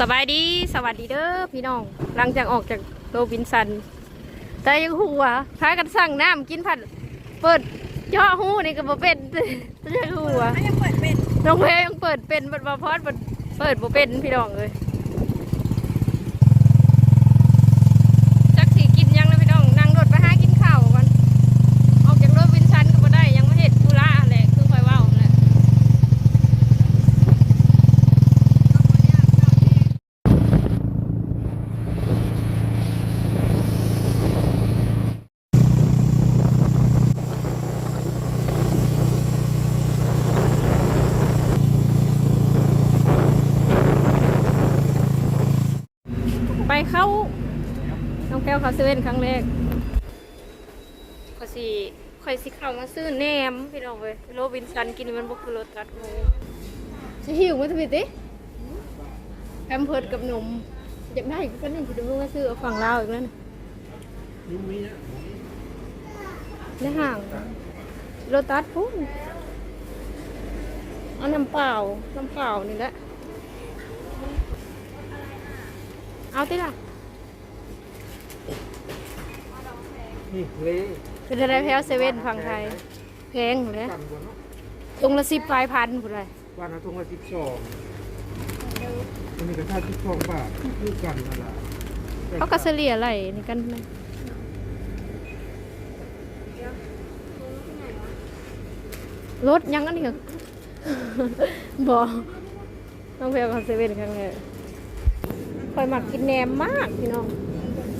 สบายดีสวัสดีเด้อพี่น้อง หลังจากออกจากโรบินสัน แต่ยังหัวพากันสั่งน้ำกินผัด เปิดเจาะหูนี่ก็บ่เป็นแต่ยังหัวอันยังเปิดเป็นน้องเพลยังเปิดเป็นเปิดมาพอดเปิดเปิดบ่เป็นพี่น้องเลยจักสีกินยังนะพี่น้องนั่งรถไปหากินข้าวกันออกจากโรบินสันก็บ่ได้ยังไม่เห็นธุระแหละคือคอยเว่าแหละ ไปเข้าน้องแก้ว เขาเซเว่นครั้งแรกก็สิค่อยสิเข้ามาซื้อแหนมพี่น้องเว้ยโรบินสันกินมันบ่คือรสตัดหมูสิหิวมั้ยทวิตติแอมเพิร์ดกับนมอยากได้อีกก็นี่สิเดูว่าซื้อเอาฝั่งลาวอีกแล้วนะในห่างโรตัสพุ่นเอาน้ำเปล่าน้ำเปล่านี่แหละเอาติล่ะ นี่เลยคือจะได้แพ้เซเว่นฝั่งไทยแพงเลยกันบนเนาะตรงละสิบปลายพันผู้ใดวันละทงละสิบสองอันนี้ก็ค่าสิบสองบาทคือกันนั่นแหละเขาก็เฉลี่ยอะไรนี่กันไหมรถยังอันนี้เหรอบอกต้องไปเอาเซเว่นครั้งแรกคอยหมักกินแหนมมากพี่น้อง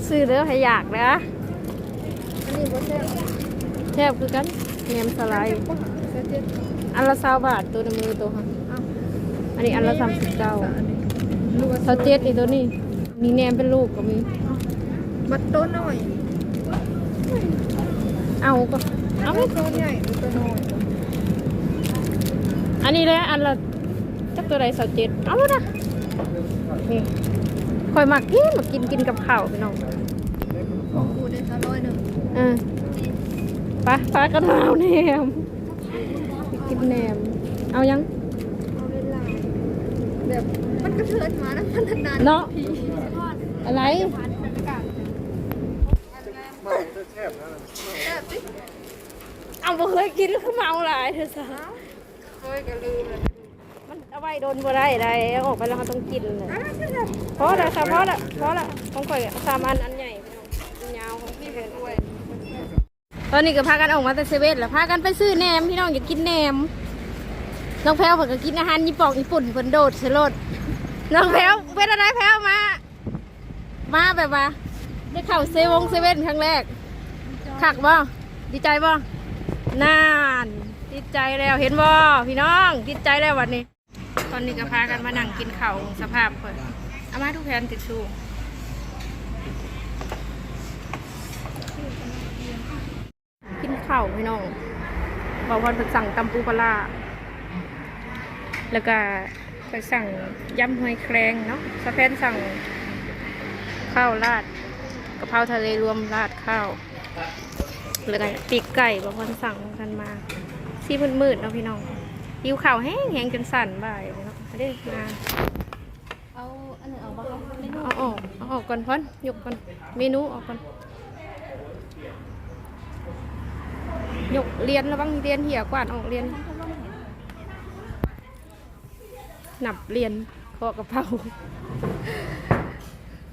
ซื้อเด้อให้อยากนะ อันนี้บ่แซ่บแทบคือกันแหนมสไลด์แซ่บเจ็ดอันละสาบาทตัวในมือตัวค่ะอ้าวอันนี้อันละสามสิบเก้าลูกเท่าเจ็ดนี่ตัวนี้มีแหนมเป็นลูกก็มี บัดโต้นหน่อยเอาก็เอาไหมโต้นใหญ่หรือตัวน้อยอันนี้แหละอันละจักตัวใดเท่าเจ็ดเอาแล้วนะนี่คอยมักกินมากินกินกับข้าวพี่น้องของกูได้สักร้ อยหนึ่งเออไปปลากระเทาแหนมกินแหนม เอายังเอาเวลาแบบมันกระเทือนมานะมันนานเนาะอะไรมาแซ่บนะแซ่บสิเอาบ่เคยกินคือเมาหลายเธอสาเคยก็ลืมเลยมันเอาไว้โดนบ่ได้ได้เอาออกไปแล้วเขาต้องกินเลยอะใช่ใช่พอแล้วค่ะพอแล้วพอแล้วต้องข่อยสามอันอันใหญ่พี่น้องอันยาวของพี่เป็นด้วย ตอนนี้ก็พากันออกมาแต่เซเว่นแล้วพากันไปซื้อแหนมพี่น้องอยากกินแหนม น้องแพลวเพิ่นก็กินอาหารญี่ปุ่นญี่ปุ่นเพิ่นโดดสลดน้องแพลวเป็นอะไรแพลวมา มาแบบว่าได้เข้าเซเวงเซเว่นครั้งแรกคักบ่ดีใจบ่นานดีใจแล้วเห็นบ่พี่น้องดีใจแล้ววันนี้ ตอนนี้ก็พากันมานั่งกินข้าวสภาพเพิ่นเอามาทุกแผ่นติดชูกินข้าวพี่น้องบอกว่าเพิ่นสั่งตำปูปลาร้าแล้วก็ไปสั่งยำหอยแครงเนาะสะแพนสั่งข้าวราดกะเพราทะเลรวมราดข้าวแล้วก็ปีกไก่บางคนสั่งกันมาซีมืดๆเนาะพี่น้องหิวข่าวแห้งแห้งจนสั่นบ่ายเนาะไม่ได้มาเอาอันหนึ่งเอาบ้างไม่รู้เอาออกเอาออกก่อนพ่อนยกก่อนเมนูออกก่อน ยกเรียนแล้วบ้างเรียนเหี่ยกวาดออกเรียน หนับเรียนคอกระเพรา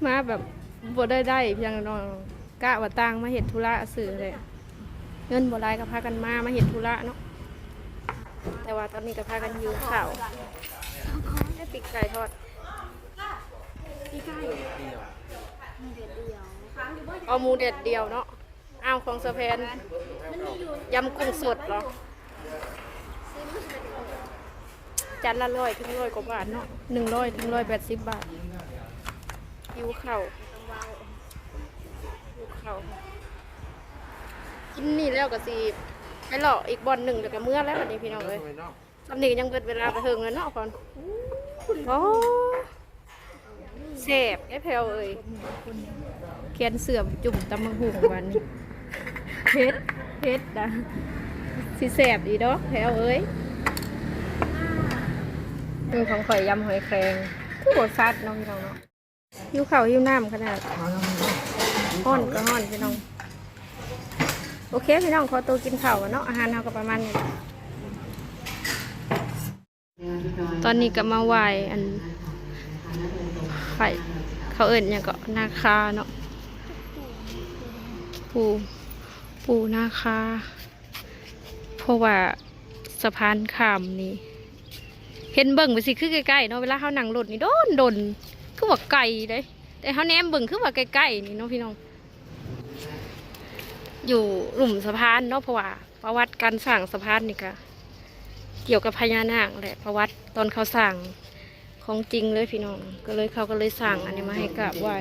มาแบบบ่ได้ได้เพียงนองกะว่าตังมาเห็ดธุระสื่อเลยเงินบ่ไรก็พากันมามาเห็ดธุระเนาะแต่ว่าตอนนี้ก็พากันหิวข้าวได้ปีกไก่ทอดเอาหมูเด็ดเดียวเนาะ อ้าวของสะเพนยำกุ้งสดเหรอ จานละร้อยถึงร้อยกว่าบาทเนาะหนึ่งร้อยถึงร้อยแปดสิบบาทหิวเข่าวหิวเข่าวกินนี่แล้วก็สิไปหลอกอีกบอลหนึ่งแล้วก็เมื่อแล้ววันนี้พี่น้องเลยสำนียังเปิดเวลาไปเถิงแล้วเนาะก่อนโอ้แสบไอ้แพลวเอ้ยเขียนเสื่อมจุ่มตำมังหุงวันนี้ เพชรเพชรนะสิแสบดีเนาะแถวเอ้ยมือของข่อยยำหอยแครงคือบดซัดเน้องพี่น้องเนาะหิวข้าวหิวน้ำขนาดห้อนก็ห้อนพี่น้อง โอเคพี่น้องขอตัวกินข้าวก่อนเนาะอาหารเราก็ประมาณนี้ตอนนี้ก็มาไหวอันไข่เขาเอิญเนี่ยงก็นาคาเนาะปู ปูนาคาเพราะว่าสะพานข้ามนี่ เห็นเบิ่งไปสิคือใกล้ๆเนาะเวลาเขานั่งรถนี่โดนโดนคือว่าไกลเลย แต่เขาแนมเบิ่งคือว่าใกล้ๆนี่เนาะพี่น้อง อยู่หลุมสะพานเนาะเพราะว่าประวัติการสร้างสะพานนี่ก็เกี่ยวกับพญานาคแหละประวัติตอนเขาสร้างของจริงเลยพี่น้อง ก็เลยเขาก็เลยสร้างอันนี้มาให้กราบไหว้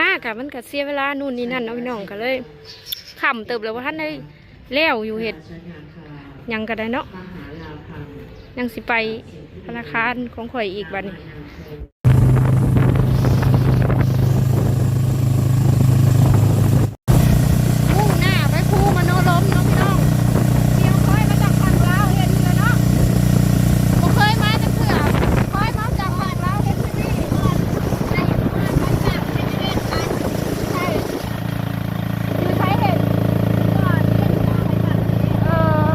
มากอะมันก็เสียเวลานู่นนี่นั่นเนาะพี่น้องก็เลยขำเติบเลยว่าท่านได้แล้วอยู่เห็ดหยังก็ได้เนาะยังสิไปธนาคารของข่อยอีกบัดนี้ มุ่งหน้าไปภูมโนลมเนาะพี่น้องเที่ยวค่อยมาจากฝั่งลาวเห็นเลยเนาะบ่เคยมาจังเถื่อค่อยมาจากฝั่งลาวเห็นที่นี่ใช่มาไปจากเห็นเห็นกันใช่อยู่ใช้เห็นก่อนเห็นเออ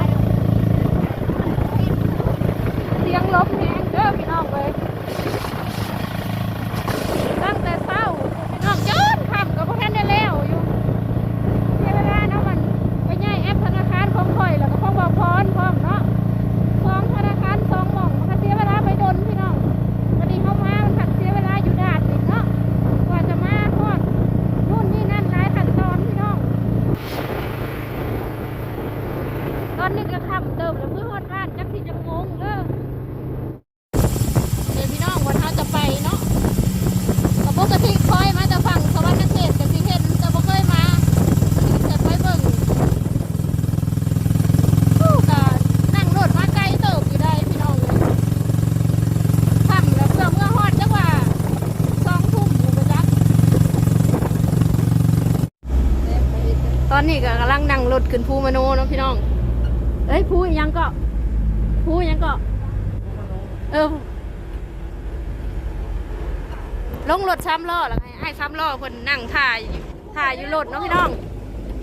เสียงลมแหงเด้อพี่น้องเลยตั้งแต่เช้าพี่น้องจนค่ำก็บ่ทันได้แล้วอยู่ เสียเวลาเนาะมันไปย่ายแอปธนาคารของข่อยแล้วก็ของบอพรพร้อมเนาะสองธนาคารสองหม่องมันก็เสียเวลาไปดนพี่น้องพอดีเข้ามามันผัดเสียเวลาอยู่ด่านอีกเนาะกว่าจะมาทอดนู่นนี่นั่นหลายขั้นตอนพี่น้อง ตอนนี้ก็ขับเติมแล้วเมื่อฮอดบ้านจักที่จะงงเด้อเดี๋ยวพี่น้องวันเขาจะไปเนาะ ก็ปกติคอยมาแต่ฝั่งสวรรค์เขตแต่สิเห็นแต่บ่เคยมาเกิดไปเบิ่งผู้กานั่งรถมาไกลเติบอยู่ได้พี่น้องเลยค่ำแล้วเพื่อเมื่อฮอดจังว่าสองทุ่มอยู่ประจักตอนนี้ ก็กำลังนั่งรถขึ้นภูมโนเนาะพี่น้อง เอ้ยภูยังก็ภูยังก็ เออ ลงรถซ้ำล้อแล้วไงไอ้ซ้ำล้อคนนั่งถ่ายถ่ายอยู่รถเนาะพี่น้อง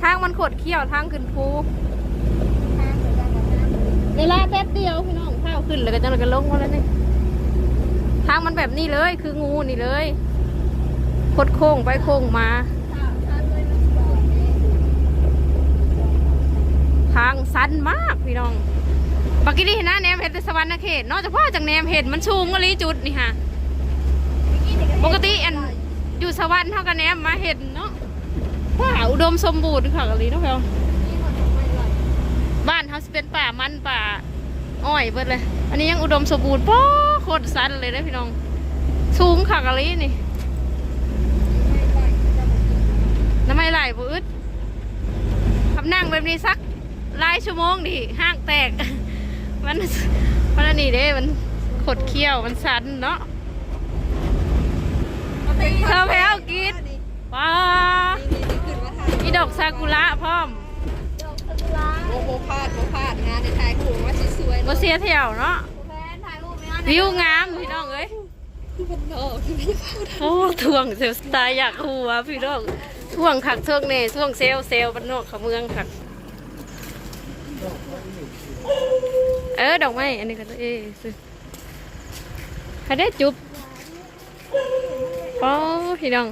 ทางมันขดเขี้ยวทางขึ้นภูเวลาแป๊บเดียวพี่น้องข้าวขึ้นแล้วก็จะกันลงมาแล้วนี่ทางมันแบบนี้เลยคืองูนี่เลยคดโค้งไปโค้งมา ทางสั้นมากพี่น้องปกติเห็นน้าแนมเห็นแต่สวรรค์เขตนอกจากพ่อจากแนมเห็นมันชูงอะไรจุดนี่ฮะปกติอันอยู่สวรรค์เท่ากันแนมมาเห็นเนาะว่าอุดมสมบูรณ์ค่ะกะลีเนาะเพียวบ้านเขาเป็นป่ามันป่าอ้อยเบิดเลย อันนี้ยังอุดมสมบูรณ์ป้อโคตรสั้นเลยนะพี่น้องสูงค่ะกะลีนี่น้ำไม่ไหลบ่อึดทำนั่งแบบนี้สัก หลายชั่วโมงดิห้างแตก มันมันอันนี้เด้ มันขดเขี้ยวมันสันเนาะเธอแพ้วกินว้ามีดอกซากุระพร้อมโมโมพาดโมพาดงานในถ่ายหูว่าสวยๆบ่เสียแถวเนาะแฟนถ่ายรูปไหมคะวิวงามพี่น้องเอ้ยมันโนโอ้ท่วงเซลสไตล์อยากหัวพี่น้องท่วงขักท่วงเน่ท่วงเซลเซลบ้านนอกเขาเมืองขัก เออดอกไม้อันนี้ก็เอ้ซื้อใครได้จุบป้อพี่น้อง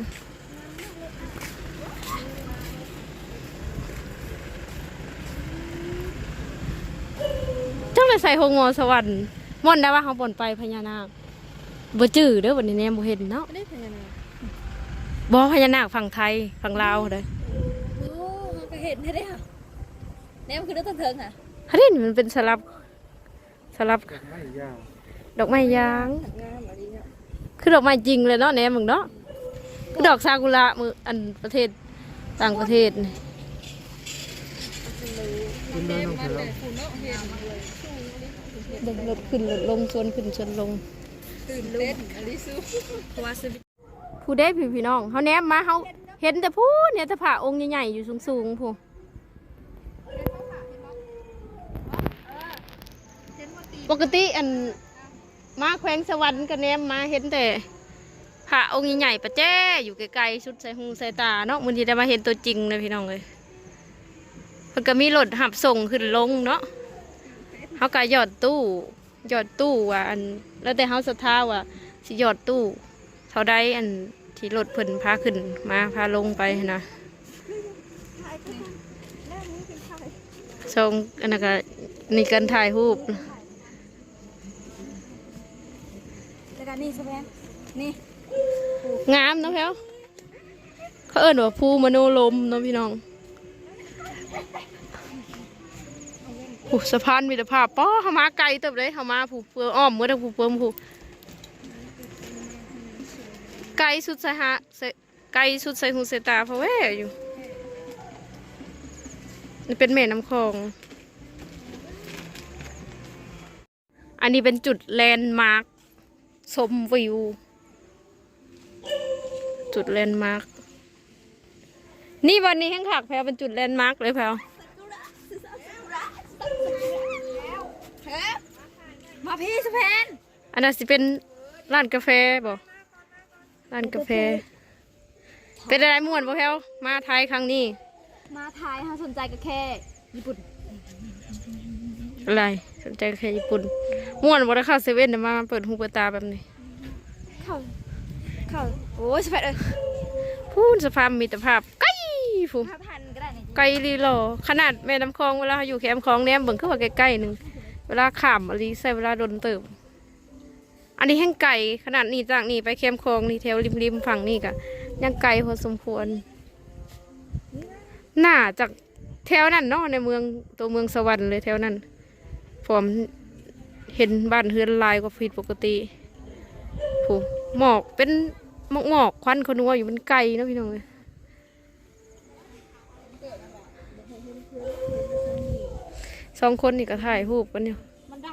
จังเลยใส่หงงอสวรรค์ม่อนได้ว่าเขาบ่นไปพญานาคบ่จื้อเด้อวันนี้แนมบ่เห็นเนาะไม่ได้พญานาคบ่พญานาคฝั่งไทยฝั่งลาวเด้อโอ้มันก็เห็นได้ได้ค่ะเนี่ยมันคือเรื่องเทิงค่ะเฮ้ยนี่มันเป็นสลับ สลับไม่ยาวดอกไม้ยาง งามอะไรเนี่ยคือดอกไม้จริงเลยเนาะแหนมมึงเนาะคือดอกซากุระมืออันประเทศต่างประเทศนี่คุณแม่น้องเธอคุณเนาะเห็นเลยเบิ่งรถขึ้นรถลงชวนขึ้นชวนลง ตื่นเต้นอันนี้สู้ว่าสวิผู้ได้พี่พี่น้องเขาแนมมาเขาเห็นแต่ผู้เนี่ยแต่ผ่าองค์ใหญ่ๆอยู่สูงๆผู้ ปกติอันมาแขวงสวรรค์กันแนมมาเห็นแต่พระองค์ใหญ่ๆประแจ้อยู่ไกลๆชุดใส่หูใส่ตาเนาะมันจะได้มาเห็นตัวจริงเลยพี่น้องเลยมันก็มีรถหับส่งขึ้นลงเนาะเขาก็หยอดตู้หยอดตู้ว่าอันแล้วแต่เขาศรัทธาว่าสิหยอดตู้เท่าใดอันที่รถเพิ่นพาขึ้นมาพาลงไปนะส่งอันนั้นก็นี่กันถ่ายรูป นี่ใช่ไหมนี่งามเนาะแพลวเขาเอิ้นว่าภูมโนลมเนาะพี่น้องผู้สะพานมิตรภาพป้อเขามาไกลเติบเลยเขามาผู้เพื่ออ้อมเมื่อตะผู้เพิ่มผู้ไกลสุดสายหาไกลสุดใส่หูใส่ตาเพราะแว่อยู่เป็นแม่น้ำคลอง อันนี้เป็นจุดแลนด์มาร์ค ชมวิว จุดแลนด์มาร์ค นี่วันนี้แห้งขักแพลวเป็นจุดแลนด์มาร์คเลยแพลวมาพี่สแพนอันนั้นสิเป็นร้านกาแฟบ่ร้านกาแฟ เป็นอะไรม่วนบ่แพลวมาไทยครั้งนี้ มาทายฮะสนใจก็แค่ ญี่ปุ่น อะไร สนใจแค่ญี่ปุ่นม่วนบ่ได้เข้าเซเว่นแต่มาเปิดหูเปิดตาแบบนี้ เข้าเข้าโอ้ยสแพนเอ้ยพูนสภาพมีแต่ภาพไกลฟูห้าพันก็ได้นี่ไกลลีโลขนาดแม่น้ำคลองเวลาเราอยู่แคมป์คลองแนมเบิ่งคือว่าใกล้ๆหนึงเวลาข้ามอะไรใช้เวลาโดนเติบ อันนี้แห้งไก่ขนาดนี้จากนี่ไปแคมป์คลองนี่แถวริมๆฝั่งนี่กะยังไกลพอสมควรน่าจากแถวนั้นเนาะในเมืองตัวเมืองสวรรค์เลยแถวนั้น ผมเห็นบ้านเฮือนลายกว่าผิดปกติผู้หมอกเป็นหมอกหมอกควันขนัวอยู่มันไกลนะพี่น้องเลยสองคนนี่ก็ถ่ายรูปกันอยู่มันด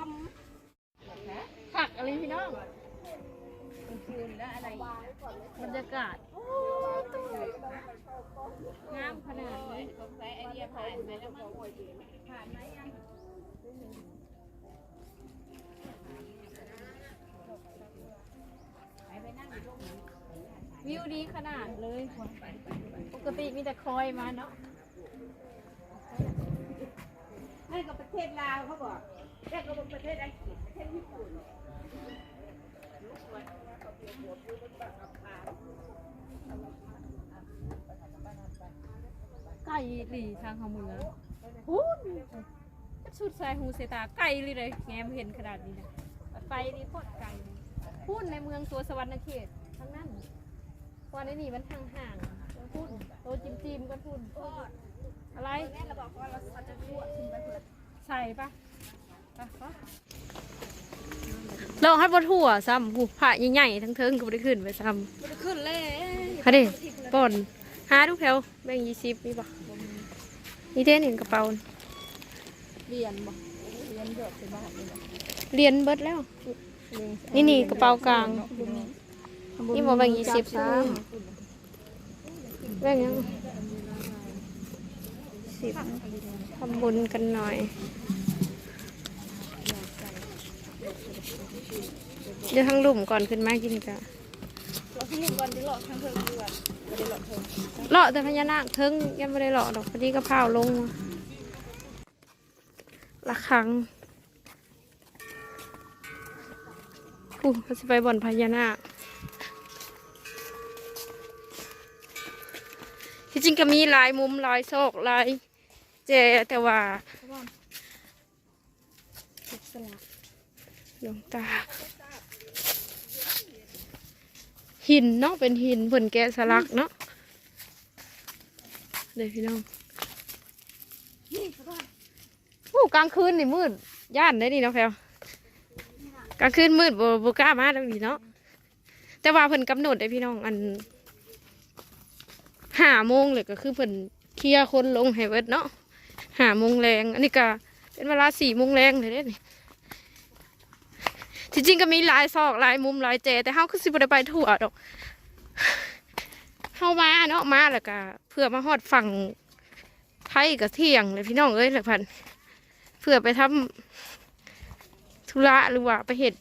ผักอะไรพี่น้องบรรยากาศงามขนาดนี้วิ วดีขนาดเลย ปกติมีแต่คอยมาเนาะให้กับประเทศลาวเขาบอกแค่กับประเทศอังกฤษประเทศญี่ปุ่นไก่หลีทางเขาเมืองพูดสุดสายหูเสยตาไก่เลยเลยแงมเห็นขนาดนี้นะไปนี่โคตรไก่ พูดในเมืองตัวสวรรณเขตทั้งนั้นวันนี้นี่มันห่างห่างๆพูดโตจิมจิมๆก็พูดอะไรำแม่เราบอกว่าเราเราจะรั่วขึ้นไปเพื่อใส่ปะปะปะลองให้บนหัวซ้ำหูผ่าใหญ่ๆทั้งเทิงก็ไม่ได้ขึ้นไปซ้มันจะขึ้นเลยำฮะดิป่อนหาดูแถวแบ่งยี่สิบนี่ปะนี่เท่นเห็นกระเป๋าเรียนบ่เรียนเยอะไปบ้านเลยบ่เรียนเบิดแล้ว นี่นี่กระเป๋ากลาง นี่บอกแบ่งยี่สิบแบ่งยังสิบทำบุญกันหน่อยเดี๋ยวทั้งหลุมก่อนขึ้นมากินกันเราขึ้นก่อนเดี๋ยวหลอกทางเพิ่มดีกว่าเดี๋ยวหลอกเพิ่มเลาะแต่พญานาคเทิงยังไม่ได้เลาะดอกพอดีก็เผาลงมาละครั้ง กูเขาจะไปบ่อนพญานาคที่จริงก็มีหลายมุมหลายโซกหลายเจแต่ว่าหลวงตา หินเนาะเป็นหินผลแกะสลักเนาะเดี๋ยวพี่น้องนี่เขาบอกโอ้กลางคืนนี่มืดย่านได้นี่เนาะแพลว กลางคืนมืดบ่บ่กล้ามาตรงนี้เนาะแต่ว่าเพิ่นกำหนดได้พี่น้องอันห้าโมงเลยก็คือเพิ่นเคลียร์คนลงให้เบิดเนาะห้าโมงแรงอันนี้ก็เป็นเวลาสี่โมงแรงเลยเด้นี่ที่จริงก็มีหลายซอกหลายมุมหลายเจ แต่เฮาคือสิบ่ได้ไปทั่วดอกเฮามาเนาะมาแล้วก็เพื่อมาฮอดฝั่งไทยกับเที่ยงเลยพี่น้องเอ้ยหละพันเพื่อไปทำ ธุระหรือว่าไปเห็ด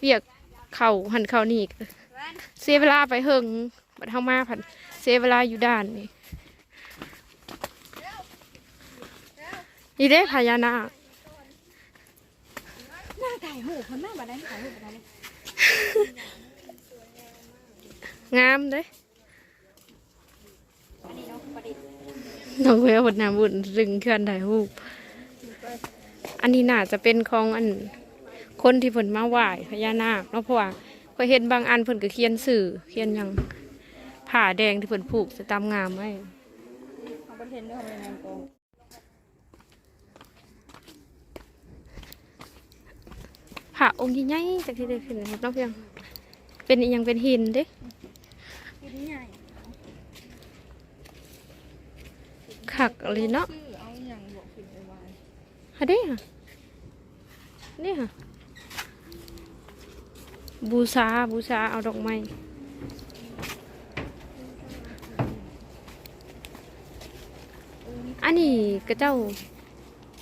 เวียกเข่าหันเข่านี่เสียเวลาไปเฮิงบัดเฮามาผันเสียเวลาอยู่ด้านนี่นี่เด้พญานาคหน้าถ่ายหูคนหน้าบัดนั้นถ่ายหูบัดนั้นงามเด้อันนี้เนาะประดิษฐ์น้องเวลบดน้ำบุญรึงเคลื่อนถ่ายรูป อันนี้น่าจะเป็นของอันคนที่เพิ่นมาไหว้พญานาคเนาะเพราะว่าเคยเห็นบางอันเพิ่นก็เขียนสื่อเขียนหยังผ้าแดงที่เพิ่นผูกจะตามงามไว้เอาประเทศด้วยทำไมนางกองผ้าองค์ใหญ่ๆจากที่ได้ขึ้นนะครับเน้องเพียงเป็นอีหยังเป็นหินเด้กินใหญ่ขักอะไรเนาะ ฮะเด้ค่ะนี่ค่ะ บูชาบูชาเอาดอกไม้อันนี้กระเจ้า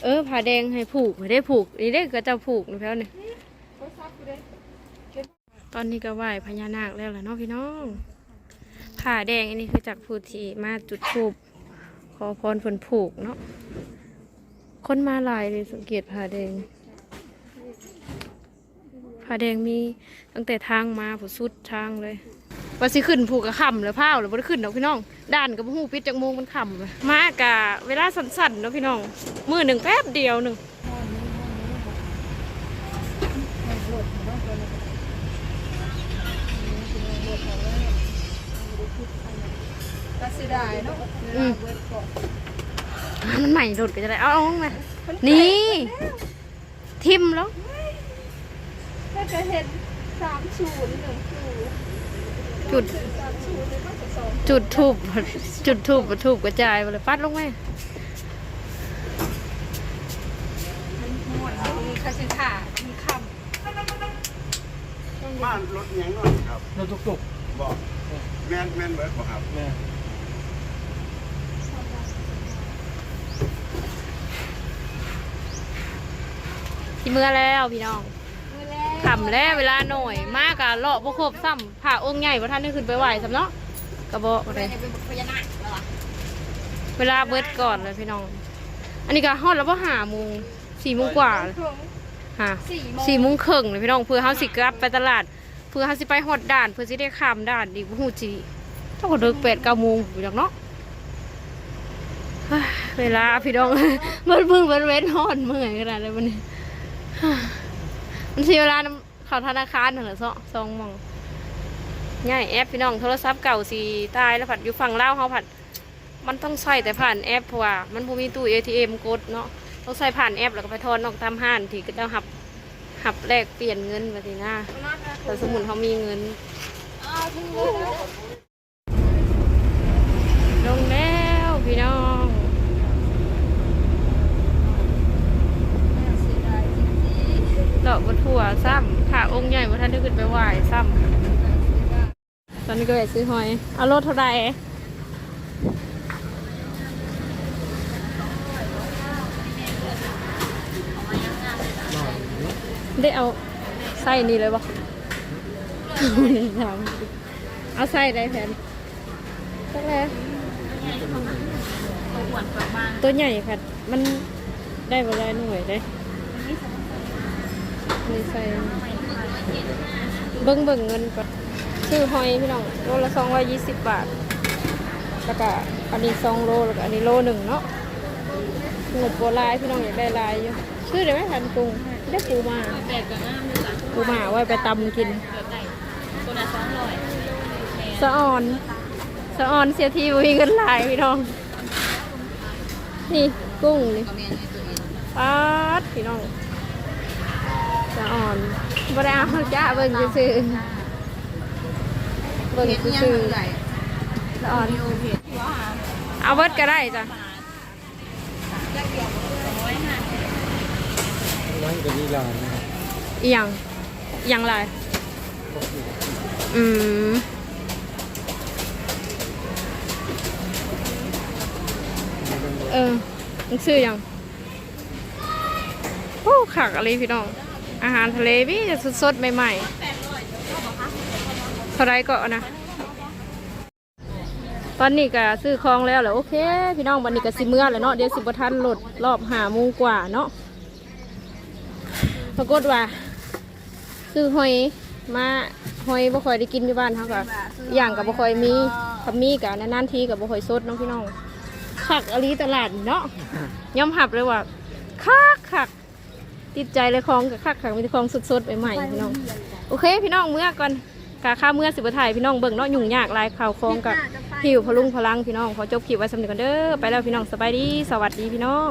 เออผ้าแดงให้ผูกไม่ได้ผูกนี่ได้กระเจ้าผูกนะแพ้วเนี่ยตอนนี้ก็ไหว้พญานาคแล้วแหละเนาะพี่น้องผ้าแดงอันนี้คือจากผู้ที่มาจุดธูปขอพรผลผูกเนาะ คนมาหลายเลยสังเกตผ้าแดงผ้าแดงมีตั้งแต่ทางมาผู้สุดทางเลยว่าสิขึ้นผูกกับค่ำแล้วพ้าวหรือบ่ได้ขึ้นดอกพี่น้องด้านกับหูปิดจากโมงมันคำเลยมากะเวลาสั้นๆเนาะพี่น้องมือหนึ่งแป๊บเดียวหนึ่งก็เสียดายเนาะเวลาเวิร์ดก่อน มันใหม่สุดก็จะได้เอาเอามานี่ทิมแล้วถ้าจะเห็นสามศูนย์หนึ่งศูนย์จุดสามศูนย์หรือว่าสองจุดทูบจุดทูบทูบกระจายไปเลยปัดลงไหมหมดมีคาสิถ่ามีคบ้านรถยังนอนครับเราตุกบอกแมนแมนเบิร์ดบอกครับๆเนี่ยที่เมื่อแล้วพี่น้องำมือแรกขำแล้วเวลาหน่อยมากอะเลาะพวกครบซ้ำผ่าองค์ใหญ่พระท่านได้ขึ้นไปไหวสำเนาะกระบอกเลยเป็นพญานาคแล้วอะเวลาเบิดก่อนเลยพี่น้อง อันนี้ก็ฮอดแล้วก็หาโมงสี่โมงกว่าเลยหาสี่โมงสี่โมงครึ่งเลยพี่น้องเพื่อเฮาสิกลับไปตลาด เพื่อเฮาสิไปฮอดด่าน เพื่อสิได้ข้ามด่านดีกว่าหูจีเท่ากับเดิกแปดเก้าโมงพี่น้องเนาะเฮ้ยเวลาพี่น้องเบิดมึงเบิดเว้นฮอดเมื่อยขนาดเลยมันนี้ มันสิเวลานำเข้าธนาคารนั่นแหละซะซองหมองง่ายแอปพี่น้องโทรศัพท์เก่าสีตายแล้วผัดอยู่ฝั่งลาวเฮาผัด มันต้องใส่แต่ผ่านแอปเพราะว่ามันบ่มีตู้ ATM กดเนาะต้องใส่ผ่านแอปแล้วก็ไปทอนออกตามห้านที่ก็จะหับหับแลกเปลี่ยนเงินแบบนี้นะแต่สมมุนเขามีเงินอ้าวถึงแล้วลงแล้วพี่น้อง เสียดายจริง เลาะบนทั่วซ้ำขาองค์ใหญ่ว่าท่านได้ขึ้นไปไหว้ซ้ำตอนนี้ก็ไปซื้อหอย เอารถเท่าไหร่ได้เอาไส้นี่เลยปะไม่ได้ทำเอาไส้ได้แผนสักแล้วตัวใหญ่ค่ะ มันได้เวลาหน่วยได้ นี่ใส่เบิ้งเบิ้งเงินก่อนซื้อหอยพี่น้องโลละสองร้อยยี่สิบบาท แล้วก็อันนี้สองโลแล้วก็อันนี้โลหนึ่งเนาะงบโบราณพี่น้องอยากได้ลายอยู่ซื้อได้ไหมทันกุ้งได้ปูมาปูมาไว้ไปตำกินสะออนสะออนเสียทีวิ่งเงินหลายพี่น้อง นี่กุ้งนี่ปาดพี่น้อง สะออนบ่ได้เอาจ้าเบิ่งซื่อๆเบิ่งซื่อๆสะออนเอาเบิดก็ได้จ้ะนั่งกับนี่ลานนะครับอีหยังอีหยังไรอืมเออมึงซื้อยังโอ้ขักอะไรพี่น้อง อาหารทะเลพี่จะสดๆ ใหม่ๆเท่าไรก็เอานะ ตอนนี้ก็ซื้อของแล้วแหละโอเค พี่น้องวันนี้ก็สิเมื่อแล้วเนาะเดี๋ยวสิบทันหลดรอบหาโมงกว่าเนาะปรากฏว่า ซื้อหอยมาหอยบ่ค่อยได้กินอยู่บ้านเขาก็อย่างกับบ่ค่อยมีกับมีกับนานๆทีกับบ่ค่อยสดเน้องพี่น้องคักอลีตลาดเนาะยอมหับเลยว่าคักคัก ติดใจเลยของกับคักคักมีแต่ของสดๆใหม่ๆพี่น้องโอเค พี่น้องเมื่อก่อนกาข้าเมื่อสิบถ่ายพี่น้องเบิ่งเนาะยุ่งยากหลายข่าวของกับหิวพลุงพลังพี่น้องขอจบคลิปไว้สำหรับกันเด้อไปแล้วพี่น้องสบายดีสวัสดีพี่น้อง